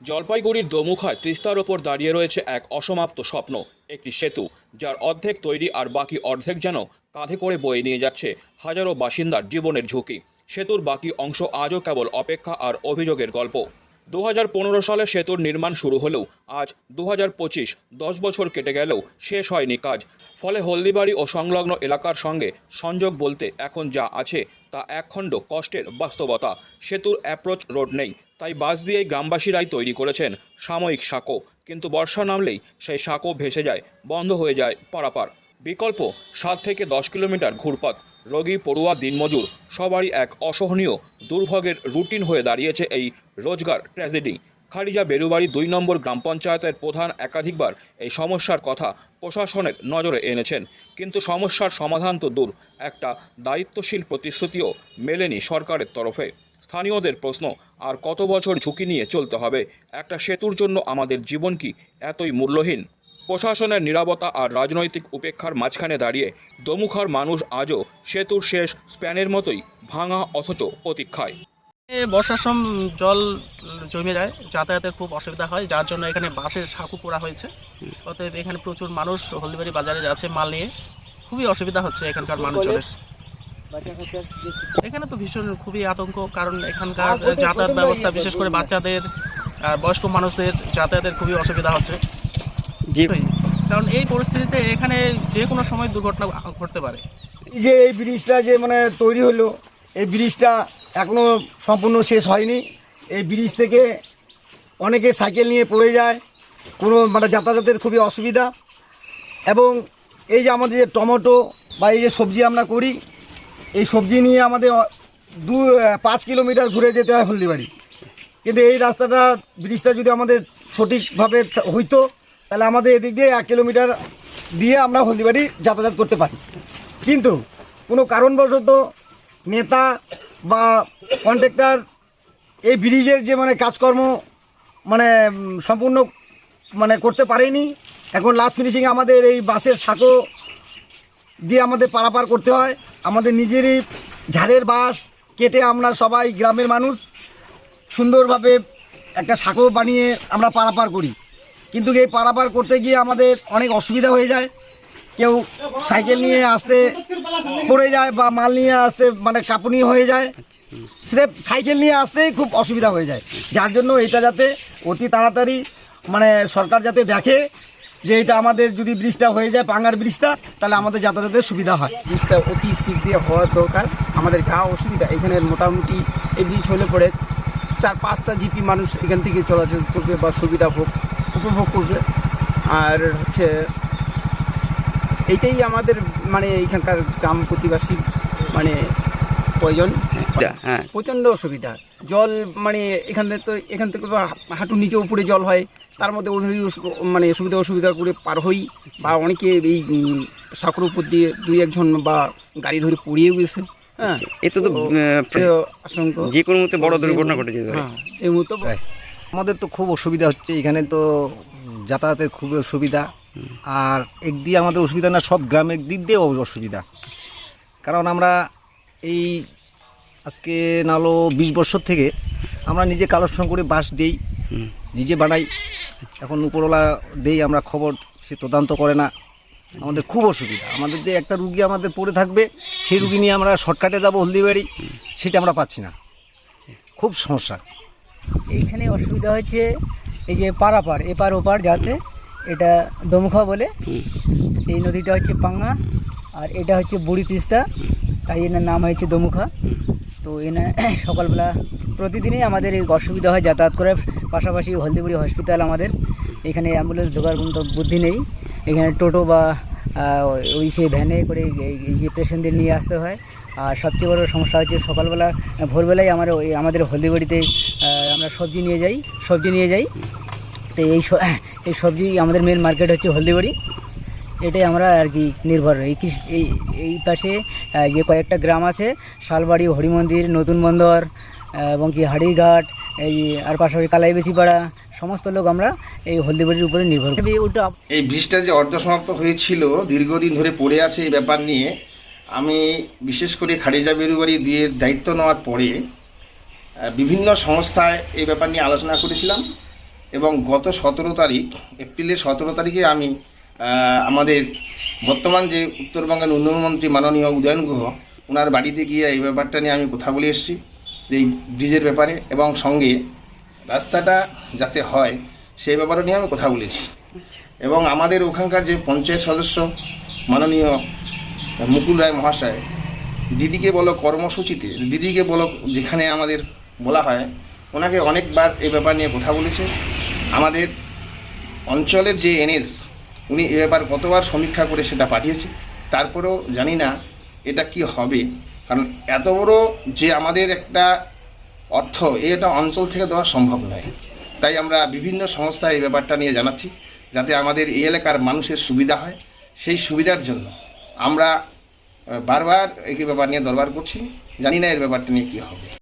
জলপাইগুড়ির দোমুখায় তিস্তার ওপর দাঁড়িয়ে রয়েছে এক অসমাপ্ত স্বপ্ন, একটি সেতু, যার অর্ধেক তৈরি আর বাকি অর্ধেক যেন কাঁধে করে বয়ে নিয়ে যাচ্ছে হাজারো বাসিন্দার জীবনের ঝুঁকি। সেতুর বাকি অংশ আজও কেবল অপেক্ষা আর অভিযোগের গল্প। দু হাজার পনেরো সালে সেতুর নির্মাণ শুরু হলেও আজ দু হাজার পঁচিশ দশ বছর কেটে গেলেও শেষ হয়নি কাজ। ফলে হলদিবাড়ি ও সংলগ্ন এলাকার সঙ্গে সংযোগ বলতে এখন যা আছে তা একখণ্ড কষ্টের বাস্তবতা। সেতুর অ্যাপ্রোচ রোড নেই, তাই বাস দিয়েই গ্রামবাসীরাই তৈরি করেছেন সাময়িক সাঁকো। কিন্তু বর্ষা নামলেই সেই সাঁকো ভেসে যায়, বন্ধ হয়ে যায় পারাপার। বিকল্প সাত থেকে দশ কিলোমিটার ঘুরপথ রোগী পড়ুয়া দিনমজুর, সবারই এক অসহনীয়, দুর্ভোগের রুটিন হয়ে দাঁড়িয়েছে এই রোজগার ট্র্যাজেডি। খারিজা বেরুবাড়ি দুই নম্বর গ্রাম পঞ্চায়েতের প্রধান একাধিকবার এই সমস্যার কথা প্রশাসনের নজরে এনেছেন। কিন্তু সমস্যার সমাধান তো দূর, একটা দায়িত্বশীল প্রতিশ্রুতিও মেলেনি সরকারের তরফে। স্থানীয়দের প্রশ্ন, আর কত বছর ঝুঁকি নিয়ে চলতে হবে? একটা সেতুর জন্য আমাদের জীবন কি এতই মূল্যহীন? প্রশাসনের নিরাপত্তা আর রাজনৈতিক উপেক্ষার মাঝখানে দাঁড়িয়ে দমুখার মানুষ আজও সেতুর শেষ স্প্যানের মতোই ভাঙা অথচ প্রতীক্ষায়। বর্ষার সময় জল জমে যায় যাতায়াতের খুব অসুবিধা হয় যার জন্য এখানে বাসের সাঁকু পোড়া হয়েছে। অতএব এখানে প্রচুর মানুষ হলদিবাড়ি বাজারে যাচ্ছে মাল নিয়ে। খুবই অসুবিধা হচ্ছে এখানকার মানুষজনের। এখানে তো ভীষণ খুবই আতঙ্ক কারণ এখানকার যাতায়াত ব্যবস্থা বিশেষ করে বাচ্চাদের আর বয়স্ক মানুষদের যাতায়াতের খুবই অসুবিধা হচ্ছে। জি। কারণ এই পরিস্থিতিতে এখানে যে কোনো সময় দুর্ঘটনা ঘটতে পারে। এই যে এই ব্রিজটা যে মানে তৈরি হলো এই ব্রিজটা এখনও সম্পূর্ণ শেষ হয়নি। এই ব্রিজ থেকে অনেকে সাইকেল নিয়ে পড়ে যায় কোনো মানে যাতায়াতের খুবই অসুবিধা। এবং এই যে আমাদের যে টমেটো বা এই যে সবজি আমরা করি এই সবজি নিয়ে আমাদের দু পাঁচ কিলোমিটার ঘুরে যেতে হয় হলদিবাড়ি। কিন্তু এই রাস্তাটা ব্রিজটা যদি আমাদের সঠিকভাবে হইতো তাহলে আমাদের এদিক দিয়ে এক কিলোমিটার দিয়ে আমরা হলদিবাড়ি যাতায়াত করতে পারি। কিন্তু কোনো কারণবশত নেতা বা কন্ট্রাক্টর এই ব্রিজের যে মানে কাজকর্ম মানে সম্পূর্ণ মানে করতে পারেনি। এখন লাস্ট ফিনিশিং আমাদের এই বাসের সাঁকো দিয়ে আমাদের পারাপার করতে হয়। আমাদের নিজেরই ঝাড়ের বাস কেটে আমরা সবাই গ্রামের মানুষ সুন্দরভাবে একটা সাঁকো বানিয়ে আমরা পারাপার করি। কিন্তু এই পারাপার করতে গিয়ে আমাদের অনেক অসুবিধা হয়ে যায়। কেউ সাইকেল নিয়ে আসতে পড়ে যায় বা মাল নিয়ে আসতে মানে কাঁপুনি হয়ে যায়। স্রেফ সাইকেল নিয়ে আসতেই খুব অসুবিধা হয়ে যায়। যার জন্য এটা যাতে অতি তাড়াতাড়ি মানে সরকার যাতে দেখে যে এটা আমাদের যদি ব্রিজটা হয়ে যায় পাঙ্গার ব্রিজটা, তাহলে আমাদের যাতায়াতের সুবিধা হয়। ব্রিজটা অতি শীঘ্রই হওয়া দরকার। আমাদের যা অসুবিধা, এখানে মোটামুটি এই ব্রিজ হলে পরে চার পাঁচটা জিপি মানুষ এখান থেকে চলাচল করবে বা সুবিধা ভোগ উপভোগ করবে। আর হচ্ছে এইটাই আমাদের মানে এইখানকার গ্রাম প্রতিবাসী মানে প্রয়োজন। হ্যাঁ। প্রচণ্ড অসুবিধা। জল মানে এখান থেকে তো এখান থেকে তো হাঁটু নিচে উপরে জল হয়। তার মধ্যে মানে সুবিধা অসুবিধা করে পার হই। বা অনেকে এই উম, উপর দিয়ে দুই একজন বা গাড়ি ধরে পড়িয়ে গেছে। হ্যাঁ। এতে তো এ যে কোনো মুহূর্তে বড় দুর্ঘটনা ঘটে যেতে পারে। হ্যাঁ এই মুহূর্তে আমাদের তো খুব অসুবিধা হচ্ছে, এখানে তো যাতায়াতের খুবই অসুবিধা। আর এক দিয়ে আমাদের অসুবিধা না, সব গ্রামের দিক দিয়ে অসুবিধা। কারণ আমরা এই আজকে নালো বিশ বছর থেকে আমরা নিজে কালেকশন করে বাস দেই, নিজে বানাই। এখন উপরওয়ালা দেই, আমরা খবর সে তদন্ত করে না। আমাদের খুব অসুবিধা। আমাদের যে একটা রুগী আমাদের পড়ে থাকবে, সেই রুগী নিয়ে আমরা শর্টকাটে যাব হলদিবাড়ি, সেটা আমরা পাচ্ছি না। খুব সমস্যা। এইখানে অসুবিধা হয়েছে এই যে পারাপার এপার ওপার যাতে এটা দমুখা বলে। এই নদীটা হচ্ছে পাঙ্গা আর এটা হচ্ছে বুড়ি তিস্তা তাই এনার নাম হয়েছে দমুখা তো এনা সকালবেলা প্রতিদিনই আমাদের এই অসুবিধা হয় যাতায়াত করে পাশাপাশি হলদিবাড়ি হসপিটাল আমাদের। এখানে অ্যাম্বুলেন্স ঢোকার কোনো তো বুদ্ধি নেই। এখানে টোটো বা ওই সে ভ্যানে করে এই যে পেশেন্টদের নিয়ে আসতে হয়। আর সবচেয়ে বড় সমস্যা হচ্ছে সকালবেলা, ভোরবেলায় আমার ওই আমাদের হলদিবাড়িতে আমরা সবজি নিয়ে যাই, সবজি নিয়ে যাই। তো এই এই সবজি আমাদের মেন মার্কেট হচ্ছে হলদিবাড়ি। এটাই আমরা আর কি নির্ভর। এই এই এই পাশে যে কয়েকটা গ্রাম আছে, শালবাড়ি, হরিমন্দির, নতুন বন্দর এবং কি হাড়িঘাট, এই আর পাশাপাশি কালাইবেশিপাড়া, সমস্ত লোক আমরা এই হলদিবাড়ির উপরে নির্ভর করি। এই ব্রিজটা যে অর্ধসমাপ্ত হয়েছিল, দীর্ঘদিন ধরে পড়ে আছে এই ব্যাপার নিয়ে। আমি বিশেষ করে খারিজা বেরুবাড়ি দিয়ে দায়িত্ব নেওয়ার পরে বিভিন্ন সংস্থায় এই ব্যাপার নিয়ে আলোচনা করেছিলাম এবং গত সতেরো তারিখ এপ্রিলের সতেরো তারিখে আমি আমাদের বর্তমান যে উত্তরবঙ্গের উন্নয়নমন্ত্রী মাননীয় উদয়ন গুহ ওনার বাড়িতে গিয়ে এই ব্যাপারটা নিয়ে আমি কথা বলে এসেছি এই ব্রিজের ব্যাপারে এবং সঙ্গে রাস্তাটা যাতে হয় সেই ব্যাপারে নিয়ে আমি কথা বলেছি। এবং আমাদের ওখানকার যে পঞ্চায়েত সদস্য মাননীয় মুকুল রায় মহাশয়, দিদিকে বলো কর্মসূচিতে, দিদিকে বলো যেখানে আমাদের বলা হয়, ওনাকে অনেকবার এ ব্যাপার নিয়ে কথা বলেছে। আমাদের অঞ্চলের যে এনএস, উনি এ ব্যাপার কতবার সমীক্ষা করে সেটা পাঠিয়েছে। তারপরেও জানি না এটা কি হবে। কারণ এত বড় যে আমাদের একটা অর্থ, এটা অঞ্চল থেকে দেওয়া সম্ভব নয়। তাই আমরা বিভিন্ন সংস্থা এই ব্যাপারটা নিয়ে জানাচ্ছি, যাতে আমাদের এই এলাকার মানুষের সুবিধা হয়। সেই সুবিধার জন্য আমরা বারবার এই ব্যাপার নিয়ে দরবার করছি। জানি না এর ব্যাপারটা নিয়ে কী হবে।